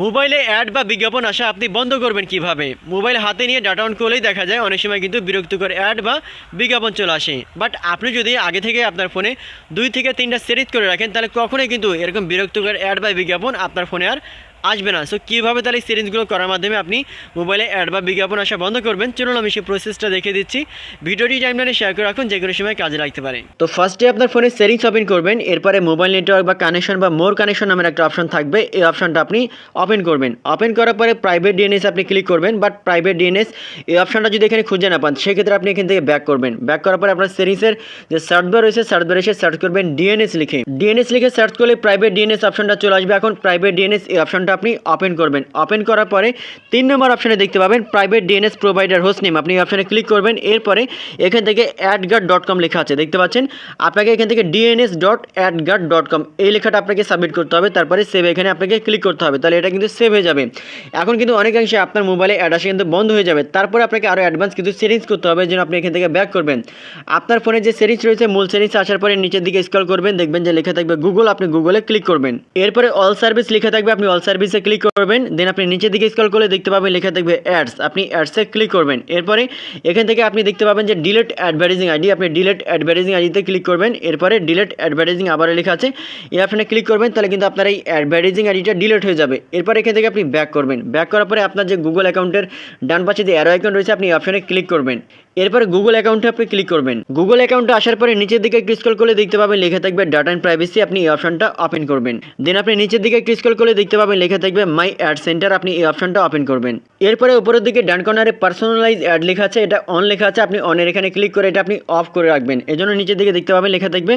মোবাইলে অ্যাড বা বিজ্ঞাপন আসা আপনি বন্ধ করবেন কীভাবে? মোবাইল হাতে নিয়ে ডাটা অন করলেই দেখা যায় অনেক সময় কিন্তু বিরক্তিকর অ্যাড বা বিজ্ঞাপন চলে আসে। বাট আপনি যদি আগে থেকে আপনার ফোনে দুই থেকে তিনটা সেরিত করে রাখেন, তাহলে কখনোই কিন্তু এরকম বিরক্তিকর অ্যাড বা বিজ্ঞাপন আপনার ফোনে আর আসবে না। সো কীভাবে তাহলে সেটিংসগুলো করার মাধ্যমে আপনি মোবাইলে অ্যাড বা বিজ্ঞাপন আসা বন্ধ করবেন? চলুন আমি সেই প্রসেসটা দেখে দিচ্ছি। ভিডিওটি টাইমলাইনে শেয়ার করে রাখুন যে কোনো সময় কাজে লাগতে পারে। তো ফার্স্টে আপনার ফোনে সেটিংস ওপেন করবেন। এরপরে মোবাইল নেটওয়ার্ক বা কানেকশন বা মোর কানেকশন নামের একটা অপশন থাকবে। এই অপশনটা আপনি ওপেন করবেন। ওপেন করার পরে প্রাইভেট ডিএনএস আপনি ক্লিক করবেন বাট প্রাইভেট ডিএনএস এই অপশনটা যদি এখানে খুঁজে না পান, সেক্ষেত্রে আপনি এখান থেকে ব্যাক করবেন। ব্যাক করার পরে আপনার সেটিংসের যে সার্চ বার রয়েছে সার্চ এসে সার্চ করবেন ডিএনএস লিখে। ডিএনএস লিখে সার্চ করলে প্রাইভেট ডিএনএস অপশনটা চলে আসবে। এখন প্রাইভেট ডিএনএস এই অপশনটা আপনি ওপেন করবেন। ওপেন করার পরে তিন নম্বর অপশনে দেখতে পাবেন private DNS provider host name আপনি অপশনে ক্লিক করবেন, এরপরে এখান থেকে অ্যাডগার্ড ডট কম লেখা আছে। দেখতে পাচ্ছেন? আপনাকে এখান থেকে ডিএনএস ডট ডট কম এই লেখাটা আপনাকে সাবমিট করতে হবে। তারপরে সেভ এখানে আপনাকে ক্লিক করতে হবে। তাহলে এটা কিন্তু সেভ হয়ে যাবে। এখন কিন্তু অনেকাংশে আপনার মোবাইলে অ্যাড আসা, কিন্তু বন্ধ হয়ে যাবে। তারপরে আপনাকে আরও অ্যাডভান্স কিন্তু সেটিংস করতে হবে যেন আপনি এখান থেকে ব্যাক করবেন। আপনার ফোনে যে সেটিংস রয়েছে, মূল সেটিংস আসার পরে নিচের দিকে স্ক্রল করবেন। দেখবেন যে লেখা থাকবে গুগল আপনি গুগলে ক্লিক করবেন। এরপরে অল সার্ভিস লেখা থাকবে, আপনি অল সার্ভিসে ক্লিক করবেন দেন আপনি নিচের দিকে স্কল করলে দেখতে পাবেন লেখা দেখবে অ্যাডস আপনি অ্যাডসে ক্লিক করবেন, এরপরে এখান থেকে আপনি দেখতে পাবেন যে ডিলেট অ্যাডভার্টাইজিং আইডি আপনি ডিলেট অ্যাডভার্টাইজিং আইডিতে ক্লিক করবেন, এরপরে ডিলেট অ্যাডভার্টাইজিং আবার লেখা আছে। এই অপশনে ক্লিক করবেন, তাহলে কিন্তু আপনার এই অ্যাডভার্টাইজিং আইডিটা ডিলেট হয়ে যাবে। এরপর এখান থেকে আপনি ব্যাক করবেন। ব্যাক করার পরে আপনার যে গুগল অ্যাকাউন্টের ডান পাশে যে অ্যারো অ্যাকাউন্ট রয়েছে, আপনি অপশনে ক্লিক করবেন। এরপরে গুগল অ্যাকাউন্টে আপনি ক্লিক করবেন। গুগল অ্যাকাউন্টে আসার পরে নিচের দিকে একটু স্ক্রল করলে দেখতে পাবেন, লেখা থাকবে ডাটা অ্যান্ড প্রাইভেসি আপনি এই অপশনটা ওপেন করবেন। দেন আপনি নিচের দিকে একটু স্ক্রল করলে দেখতে পাবেন, লেখা থাকবে মাই অ্যাড সেন্টার আপনি এই অপশনটা ওপেন করবেন। এরপরে উপরের দিকে ডান কর্নারে পার্সোনালাইজ অ্যাড লেখা আছে, এটা অন লেখা আছে, আপনি অনের এখানে ক্লিক করে এটা আপনি অফ করে রাখবেন। এজন্য নিচের দিকে দেখতে পাবেন, লেখা থাকবে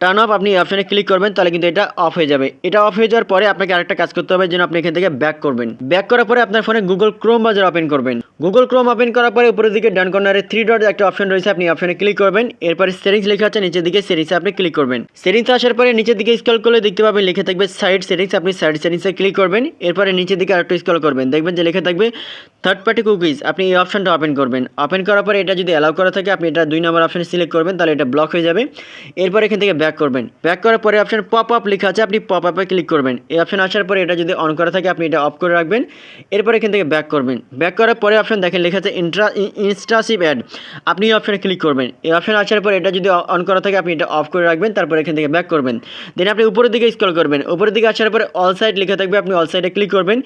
টার্ন অফ আপনি এই অপশনে ক্লিক করবেন, তাহলে কিন্তু এটা অফ হয়ে যাবে। এটা অফ হয়ে যাওয়ার পরে আপনাকে আরেকটা কাজ করতে হবে, যেন আপনি এখান থেকে ব্যাক করবেন। ব্যাক করার পরে আপনার ফোনে গুগল ক্রোম বাজার ওপেন করবেন। গুগল ক্রোম ওপেন করার পরে উপরের দিকে ডান কর্নারে থ্রি ডট একটা অপশন রয়েছে, আপনি অপশনে ক্লিক করবেন। এরপরে সেটিংস লেখা আছে, নিচের দিকে সেটিংসে আপনি ক্লিক করবেন। সেটিংস আসার পরে নিচের দিকে স্কল করলে দেখতে পাবেন, লেখা থাকবে সাইড সেটিংস আপনি সাইড সেটিংসে ক্লিক করবেন। এরপরে নিচের দিকে আরেকটু স্কল করবেন। দেখবেন যে লেখা থাকবে থার্ড পার্টি কুকিজ আপনি এই অপশনটা ওপেন করবেন। ওপেন করার পরে এটা যদি অ্যালাউ করা থাকে, আপনি এটা দুই নম্বর অপশনে সিলেক্ট করবেন, তাহলে এটা ব্লক হয়ে যাবে। এরপর এখান থেকে ব্যাক করবেন। ব্যাক করার পরে অপশন পপ আপ লেখা আছে, আপনি পপ আপে ক্লিক করবেন। এই অপশন আসার পরে এটা যদি অন করা থাকে, আপনি এটা অফ করে রাখবেন। এরপর এখান থেকে ব্যাক করবেন। ব্যাক করার পরে অপশন দেখেন লেখা আছে ইন্ট্রা ইনস্টাসিভ অ্যাড আপনি এই অপশনে ক্লিক করবেন। এই অপশন আসার পর এটা যদি অন করা থাকে, আপনি এটা অফ করে রাখবেন, তারপর এখান থেকে ব্যাক করবেন। দেন আপনি উপরের দিকে স্ক্রল করবেন। উপরের দিকে আসার পরে অল সাইড লেখা থাকবে, আপনি অল সাইডে ক্লিক করবেন।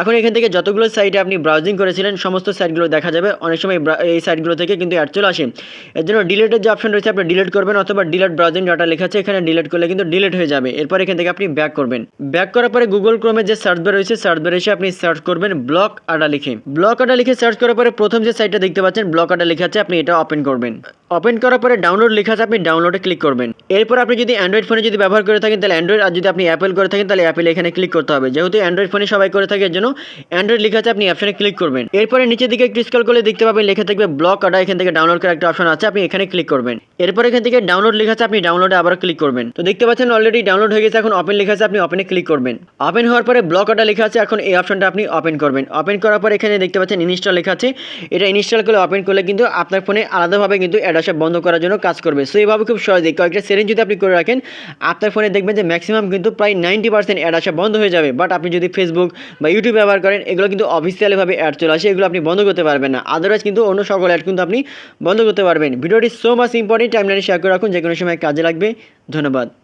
এখন এখান থেকে যতগুলো সাইটে আপনি ব্রাউজিং করেছিলেন, সমস্ত সাইটগুলো দেখা যাবে। অনেক সময় এই সাইটগুলো থেকে কিন্তু অ্যাড চলে আসে। এর জন্য ডিলেটের যে অপশন রয়েছে, আপনি ডিলেট করবেন অথবা ডিলেট ব্রাউজিং ডাটা লেখা আছে, এখানে ডিলেট করলে কিন্তু ডিলেট হয়ে যাবে। এরপর এখান থেকে আপনি ব্যাক করবেন। ব্যাক করার পরে গুগল ক্রোমে যে সার্চ বার রয়েছে সার্চ বার এসে আপনি সার্চ করবেন ব্লক আডা লিখে। ব্লক আডা লিখে সার্চ করার পরে প্রথম যে সাইটটা দেখতে পাচ্ছেন ব্লক আডা লেখা আছে, আপনি এটা ওপেন করবেন। ওপেন করার পরে ডাউনলোড লেখা আছে, আপনি ডাউনলোডে ক্লিক করবেন। এরপর আপনি যদি অ্যান্ড্রয়েড ফোনে যদি ব্যবহার করে থাকেন, তাহলে অ্যান্ড্রয়েড আর যদি আপনি অ্যাপেল করে থাকেন, তাহলে অ্যাপেল এখানে ক্লিক করতে হবে। যেহেতু অ্যান্ড্রয়েড ফোনে সবাই করে থাকে, এর জন্য অ্যান্ড্রয়েড লেখা আছে, আপনি অপশনে ক্লিক করবেন। এরপরে নিচের দিকে একটু স্ক্রল করলে দেখতে পাবেন, লেখা থাকবে ব্লক আডা এখান থেকে ডাউনলোড করার একটা অপশন আছে, আপনি এখানে ক্লিক করবেন। এরপর এখান থেকে ডাউনলোড লেখা আছে, আপনি ডাউনলোডে আবার ক্লিক করবেন। তো দেখতে পাচ্ছেন অলরেডি ডাউনলোড হয়ে গেছে, এখন ওপেন লেখা আছে, আপনি ওপেনে ক্লিক করবেন। ওপেন হওয়ার পরে ব্লক আডা লেখা আছে, এখন এই অপশনটা আপনি ওপেন করবেন। ওপেন করার পর এখানে দেখতে পাচ্ছেন ইনস্টল লেখা আছে। এটা ইনস্টল করে ওপেন করলে কিন্তু আপনার ফোনে আলাদাভাবে কিন্তু অ্যাড আসা বন্ধ করার জন্য কাজ করবে। সো এভাবে খুব সহজেই কয়েকটা সেটিং যদি আপনি করে রাখেন, আপনার ফোনে দেখবেন যে ম্যাক্সিমাম কিন্তু প্রায় নাইনটি পার্সেন্ট অ্যাড আসা বন্ধ হয়ে যাবে। বাট আপনি যদি ফেসবুক বা ইউটিউব ব্যবহার করেন, এগুলো কিন্তু অফিসিয়ালিভাবে অ্যাড চলে আসে, এগুলো আপনি বন্ধ করতে পারবেন না। আদারওয়াইজ কিন্তু অন্য সকল অ্যাড কিন্তু আপনি বন্ধ করতে পারবেন। ভিডিওটি সো মাস ইম্পর্টেন্ট টাইমলাইনে শেয়ার করে রাখুন যে কোনো সময় কাজে লাগবে। ধন্যবাদ।